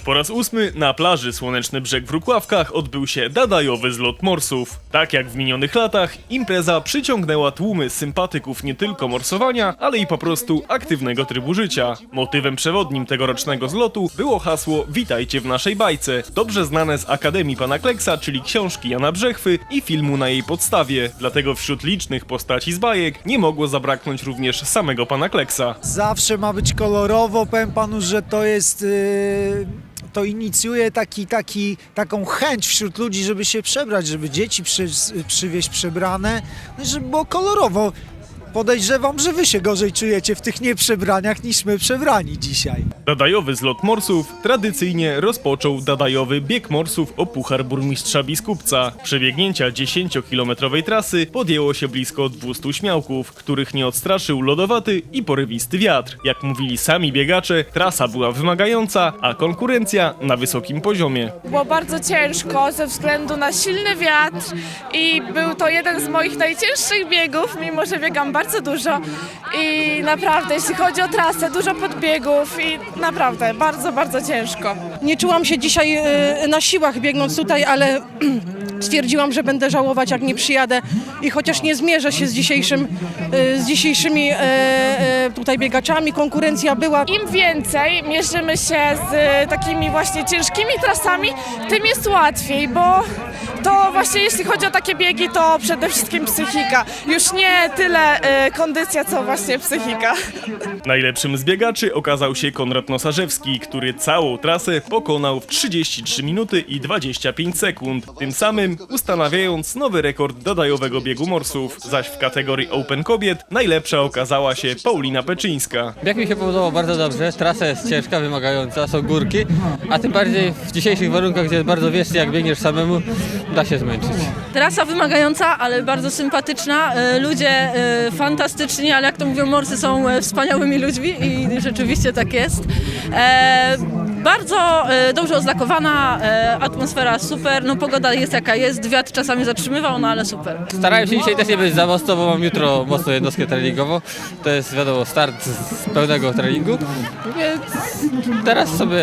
Już po raz ósmy na plaży Słoneczny Brzeg w Rukławkach odbył się dadajowy zlot morsów. Tak jak w minionych latach, impreza przyciągnęła tłumy sympatyków nie tylko morsowania, ale i po prostu aktywnego trybu życia. Motywem przewodnim tegorocznego zlotu było hasło Witajcie w naszej bajce, dobrze znane z Akademii Pana Kleksa, czyli książki Jana Brzechwy i filmu na jej podstawie. Dlatego wśród licznych postaci z bajek nie mogło zabraknąć również samego Pana Kleksa. Zawsze ma być kolorowo. Powiem panu, że to jest. yy, To inicjuje taki, taki, taką chęć wśród ludzi, żeby się przebrać, żeby dzieci przy, przywieźć przebrane, no żeby było kolorowo. Podejrzewam, że wy się gorzej czujecie w tych nieprzebraniach niż my przebrani dzisiaj. Dadajowy zlot morsów tradycyjnie rozpoczął dadajowy bieg morsów o Puchar Burmistrza Biskupca. Przebiegnięcia 10-kilometrowej trasy podjęło się blisko 200 śmiałków, których nie odstraszył lodowaty i porywisty wiatr. Jak mówili sami biegacze, trasa była wymagająca, a konkurencja na wysokim poziomie. Było bardzo ciężko ze względu na silny wiatr i był to jeden z moich najcięższych biegów, mimo że biegam bardzo dużo i naprawdę jeśli chodzi o trasę, dużo podbiegów i naprawdę bardzo, bardzo ciężko. Nie czułam się dzisiaj e, na siłach biegnąc tutaj, ale stwierdziłam, że będę żałować, jak nie przyjadę i chociaż nie zmierzę się z, dzisiejszym, e, z dzisiejszymi e, e, tutaj biegaczami, konkurencja była. Im więcej mierzymy się z takimi właśnie ciężkimi trasami, tym jest łatwiej, bo to właśnie jeśli chodzi o takie biegi, to przede wszystkim psychika. Już nie tyle kondycja, co właśnie psychika. Najlepszym z biegaczy okazał się Konrad Nosarzewski, który całą trasę pokonał w 33 minuty i 25 sekund, tym samym ustanawiając nowy rekord dodajowego biegu morsów, zaś w kategorii Open Kobiet najlepsza okazała się Paulina Peczyńska. Bieg mi się podobał bardzo dobrze, trasa jest ciężka, wymagająca, są górki, a tym bardziej w dzisiejszych warunkach, gdzie jest bardzo wiecznie, jak biegniesz samemu, da się zmęczyć. Trasa wymagająca, ale bardzo sympatyczna. E, Ludzie e, fantastyczni, ale jak to mówią morsy, są e, wspaniałymi ludźmi i rzeczywiście tak jest. E, Bardzo e, dobrze oznakowana, e, atmosfera super, no pogoda jest jaka jest, wiatr czasami zatrzymywał, no ale super. Starałem się dzisiaj też nie być za mocno, bo mam jutro mocną jednostkę treningową. To jest wiadomo start z pełnego treningu, więc teraz sobie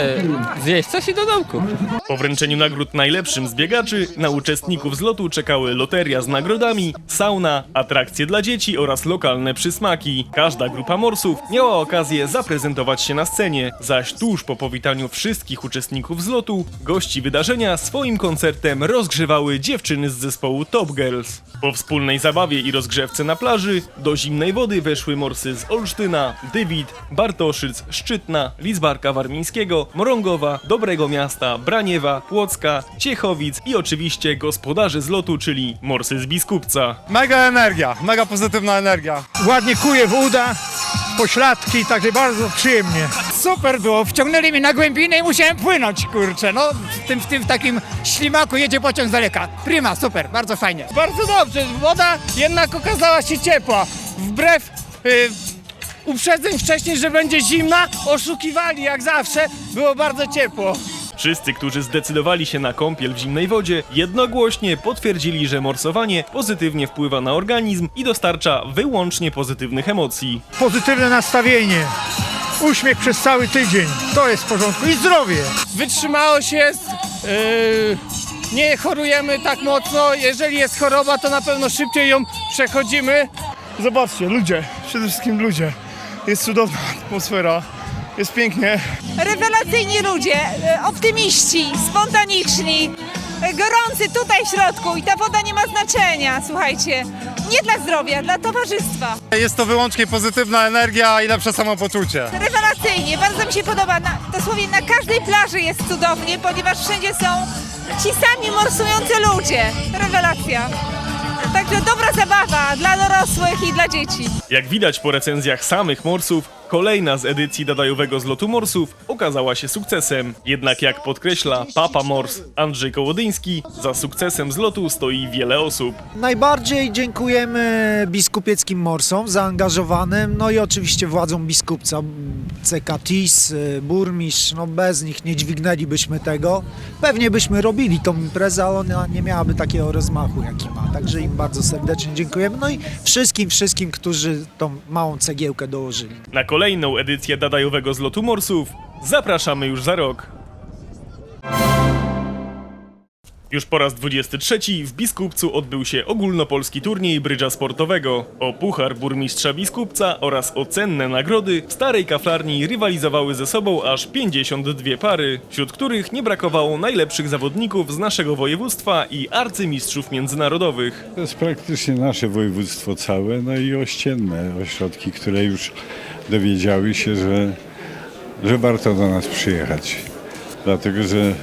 zjeść coś i do domku. Po wręczeniu nagród najlepszym z biegaczy na uczestników zlotu czekały loteria z nagrodami, sauna, atrakcje dla dzieci oraz lokalne przysmaki. Każda grupa morsów miała okazję zaprezentować się na scenie, zaś tuż po powitaniu wszystkich uczestników zlotu, gości wydarzenia swoim koncertem rozgrzewały dziewczyny z zespołu Top Girls. Po wspólnej zabawie i rozgrzewce na plaży do zimnej wody weszły morsy z Olsztyna, Dywid, Bartoszyc, Szczytna, Lizbarka Warmińskiego, Morągowa, Dobrego Miasta, Braniewa, Płocka, Ciechowic i oczywiście gospodarze zlotu, czyli morsy z Biskupca. Mega energia, mega pozytywna energia. ładnie kuje w uda, pośladki, także bardzo przyjemnie. Super było, wciągnęli mnie na głębinę i musiałem płynąć, kurczę, no w tym, w tym takim ślimaku jedzie pociąg z daleka. Prima, super, bardzo fajnie. Bardzo dobrze, woda jednak okazała się ciepła. Wbrew y, uprzedzeń wcześniej, że będzie zimna, oszukiwali jak zawsze, było bardzo ciepło. Wszyscy, którzy zdecydowali się na kąpiel w zimnej wodzie, jednogłośnie potwierdzili, że morsowanie pozytywnie wpływa na organizm i dostarcza wyłącznie pozytywnych emocji. Pozytywne nastawienie, uśmiech przez cały tydzień, to jest w porządku. I zdrowie. Wytrzymałość jest, yy, nie chorujemy tak mocno, jeżeli jest choroba, to na pewno szybciej ją przechodzimy. Zobaczcie, ludzie, przede wszystkim ludzie, jest cudowna atmosfera, jest pięknie. Rewelacyjni ludzie, e, optymiści, spontaniczni, gorący tutaj w środku i ta woda nie ma znaczenia, słuchajcie. Nie dla zdrowia, dla towarzystwa. Jest to wyłącznie pozytywna energia i lepsze samopoczucie. Rewelacyjnie, bardzo mi się podoba. Na, dosłownie na każdej plaży jest cudownie, ponieważ wszędzie są ci sami morsujący ludzie. Rewelacja. Także dobra zabawa dla dorosłych i dla dzieci. Jak widać po recenzjach samych morsów, kolejna z edycji dadajowego zlotu morsów okazała się sukcesem. Jednak jak podkreśla Papa Mors Andrzej Kołodyński, za sukcesem zlotu stoi wiele osób. Najbardziej dziękujemy biskupieckim morsom zaangażowanym, no i oczywiście władzom biskupca, CKTIS, y, burmistrz, no bez nich nie dźwignęlibyśmy tego. Pewnie byśmy robili tą imprezę, ale ona nie miałaby takiego rozmachu, jaki ma. Także im bardzo serdecznie dziękujemy, no i wszystkim, wszystkim, którzy tą małą cegiełkę dołożyli. Na kolejną edycję dadajowego zlotu morsów zapraszamy już za rok. Już po raz 23 w Biskupcu odbył się ogólnopolski turniej brydża sportowego. O puchar burmistrza Biskupca oraz o cenne nagrody w starej kaflarni rywalizowały ze sobą aż 52 pary, wśród których nie brakowało najlepszych zawodników z naszego województwa i arcymistrzów międzynarodowych. To jest praktycznie nasze województwo całe, no i ościenne ośrodki, które już dowiedziały się, że, że warto do nas przyjechać. Dlatego, że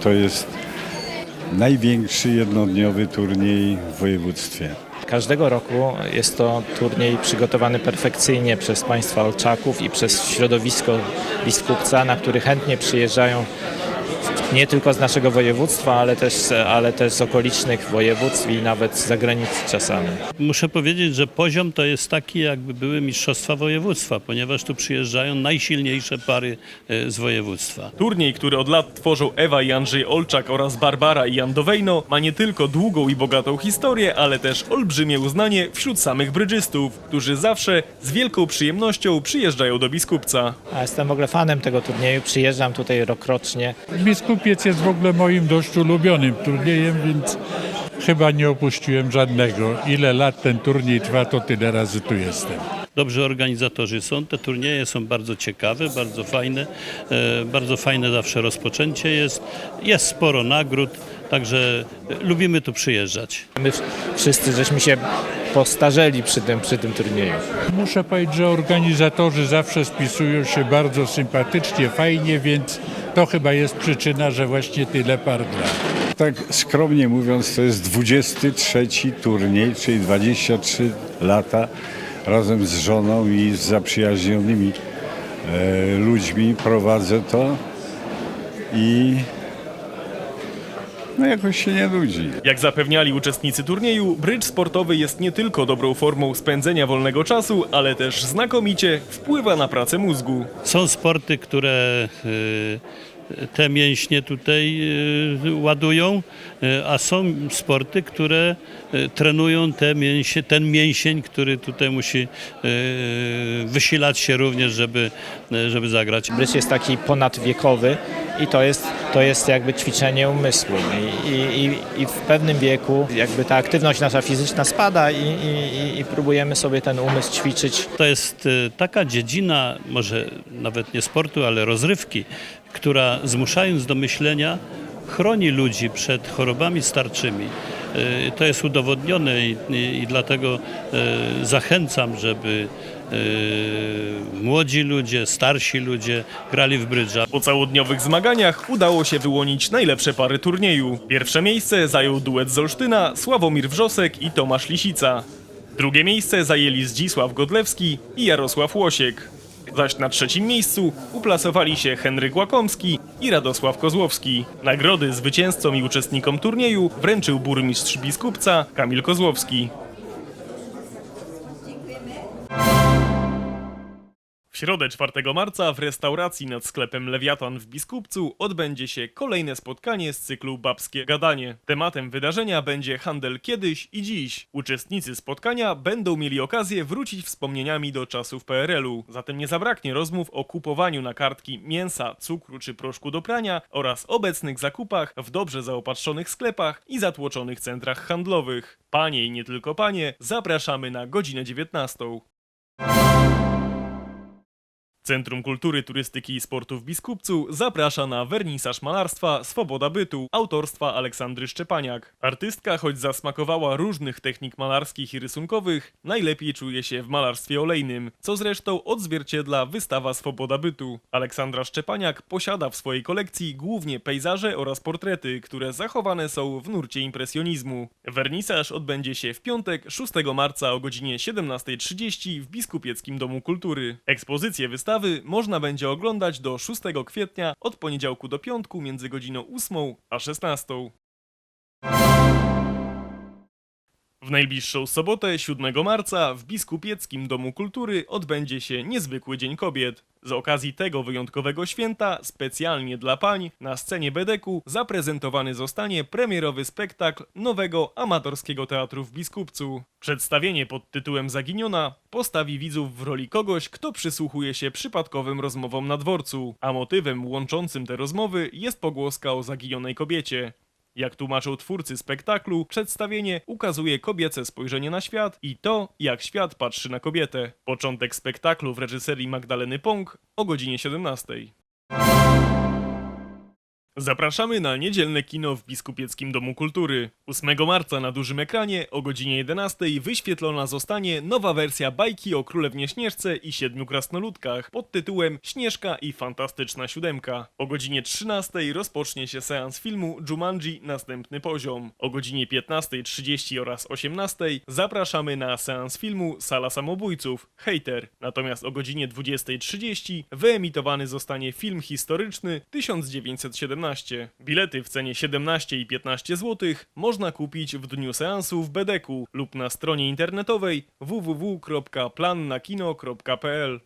to jest największy jednodniowy turniej w województwie. Każdego roku jest to turniej przygotowany perfekcyjnie przez państwa Olczaków i przez środowisko Biskupca, na który chętnie przyjeżdżają nie tylko z naszego województwa, ale też, ale też z okolicznych województw i nawet z zagranicy czasami. Muszę powiedzieć, że poziom to jest taki, jakby były mistrzostwa województwa, ponieważ tu przyjeżdżają najsilniejsze pary e, z województwa. Turniej, który od lat tworzą Ewa i Andrzej Olczak oraz Barbara i Jan Dowejno, ma nie tylko długą i bogatą historię, ale też olbrzymie uznanie wśród samych brydżystów, którzy zawsze z wielką przyjemnością przyjeżdżają do Biskupca. A jestem w ogóle fanem tego turnieju, przyjeżdżam tutaj rokrocznie. Biskupiec jest w ogóle moim dość ulubionym turniejem, więc chyba nie opuściłem żadnego. Ile lat ten turniej trwa, to tyle razy tu jestem. Dobrzy organizatorzy są, te turnieje są bardzo ciekawe, bardzo fajne, e, bardzo fajne zawsze rozpoczęcie jest, jest sporo nagród, także e, lubimy tu przyjeżdżać. My wszyscy żeśmy się postarzeli przy tym, przy tym turnieju. Muszę powiedzieć, że organizatorzy zawsze spisują się bardzo sympatycznie, fajnie, więc to chyba jest przyczyna, że właśnie tyle par gra. Tak skromnie mówiąc, to jest 23 turniej, czyli 23 lata razem z żoną i z zaprzyjaźnionymi e, ludźmi prowadzę to i no jakoś się nie nudzi. Jak zapewniali uczestnicy turnieju, brydż sportowy jest nie tylko dobrą formą spędzenia wolnego czasu, ale też znakomicie wpływa na pracę mózgu. Są sporty, które e, te mięśnie tutaj e, ładują, e, a są sporty, które e, trenują te mięsie, ten mięsień, który tutaj musi wysilać się również, żeby, żeby zagrać. Brydż jest taki ponadwiekowy i to jest, to jest jakby ćwiczenie umysłu. I, i, i- w pewnym wieku jakby ta aktywność nasza fizyczna spada i, i, i próbujemy sobie ten umysł ćwiczyć. To jest taka dziedzina, może nawet nie sportu, ale rozrywki, która zmuszając do myślenia, chroni ludzi przed chorobami starczymi. E, To jest udowodnione i, i, i dlatego e, zachęcam, żeby e, młodzi ludzie, starsi ludzie grali w brydża. Po całodniowych zmaganiach udało się wyłonić najlepsze pary turnieju. Pierwsze miejsce zajął duet z Olsztyna Sławomir Wrzosek i Tomasz Lisica. Drugie miejsce zajęli Zdzisław Godlewski i Jarosław Łosiek. Zaś na trzecim miejscu uplasowali się Henryk Łakomski i Radosław Kozłowski. Nagrody zwycięzcom i uczestnikom turnieju wręczył burmistrz Biskupca Kamil Kozłowski. Środę 4 marca w restauracji nad sklepem Lewiatan w Biskupcu odbędzie się kolejne spotkanie z cyklu Babskie Gadanie. Tematem wydarzenia będzie handel kiedyś i dziś. Uczestnicy spotkania będą mieli okazję wrócić wspomnieniami do czasów PRL-u. Zatem nie zabraknie rozmów o kupowaniu na kartki mięsa, cukru czy proszku do prania oraz obecnych zakupach w dobrze zaopatrzonych sklepach i zatłoczonych centrach handlowych. Panie i nie tylko panie, zapraszamy na godzinę 19. Centrum Kultury, Turystyki i Sportu w Biskupcu zaprasza na wernisaż malarstwa Swoboda Bytu autorstwa Aleksandry Szczepaniak. Artystka, choć zasmakowała różnych technik malarskich i rysunkowych, najlepiej czuje się w malarstwie olejnym, co zresztą odzwierciedla wystawa Swoboda Bytu. Aleksandra Szczepaniak posiada w swojej kolekcji głównie pejzaże oraz portrety, które zachowane są w nurcie impresjonizmu. Wernisaż odbędzie się w piątek 6 marca o godzinie 17.30 w Biskupieckim Domu Kultury. Ekspozycję wystawy można będzie oglądać do 6 kwietnia od poniedziałku do piątku między godziną 8 a 16. W najbliższą sobotę, 7 marca, w Biskupieckim Domu Kultury odbędzie się niezwykły Dzień Kobiet. Z okazji tego wyjątkowego święta, specjalnie dla pań, na scenie Bedeku zaprezentowany zostanie premierowy spektakl nowego amatorskiego teatru w Biskupcu. Przedstawienie pod tytułem Zaginiona postawi widzów w roli kogoś, kto przysłuchuje się przypadkowym rozmowom na dworcu, a motywem łączącym te rozmowy jest pogłoska o zaginionej kobiecie. Jak tłumaczą twórcy spektaklu, przedstawienie ukazuje kobiece spojrzenie na świat i to, jak świat patrzy na kobietę. Początek spektaklu w reżyserii Magdaleny Pąk o godzinie 17. Zapraszamy na niedzielne kino w Biskupieckim Domu Kultury. 8 marca na dużym ekranie o godzinie 11 wyświetlona zostanie nowa wersja bajki o Królewnie Śnieżce i Siedmiu Krasnoludkach pod tytułem Śnieżka i Fantastyczna Siódemka. O godzinie 13 rozpocznie się seans filmu Jumanji Następny Poziom. O godzinie 15.30 oraz 18 zapraszamy na seans filmu Sala Samobójców Hater. Natomiast o godzinie 20.30 wyemitowany zostanie film historyczny 1917. Bilety w cenie 17 i 15 zł można kupić w dniu seansu w Bedeku lub na stronie internetowej www.plannakino.pl.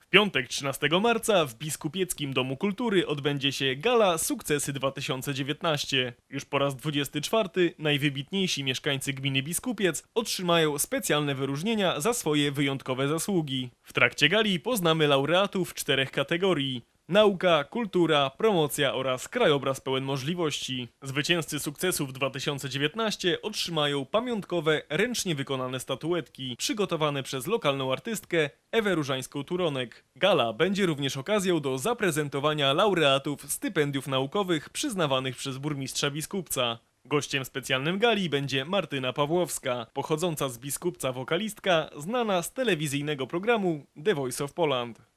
W piątek 13 marca w Biskupieckim Domu Kultury odbędzie się Gala Sukcesy 2019. Już po raz 24 najwybitniejsi mieszkańcy gminy Biskupiec otrzymają specjalne wyróżnienia za swoje wyjątkowe zasługi. W trakcie gali poznamy laureatów czterech kategorii. Nauka, kultura, promocja oraz krajobraz pełen możliwości. Zwycięzcy sukcesów 2019 otrzymają pamiątkowe, ręcznie wykonane statuetki, przygotowane przez lokalną artystkę Ewę Różańską-Turonek. Gala będzie również okazją do zaprezentowania laureatów stypendiów naukowych przyznawanych przez burmistrza Biskupca. Gościem specjalnym gali będzie Martyna Pawłowska, pochodząca z Biskupca wokalistka, znana z telewizyjnego programu The Voice of Poland.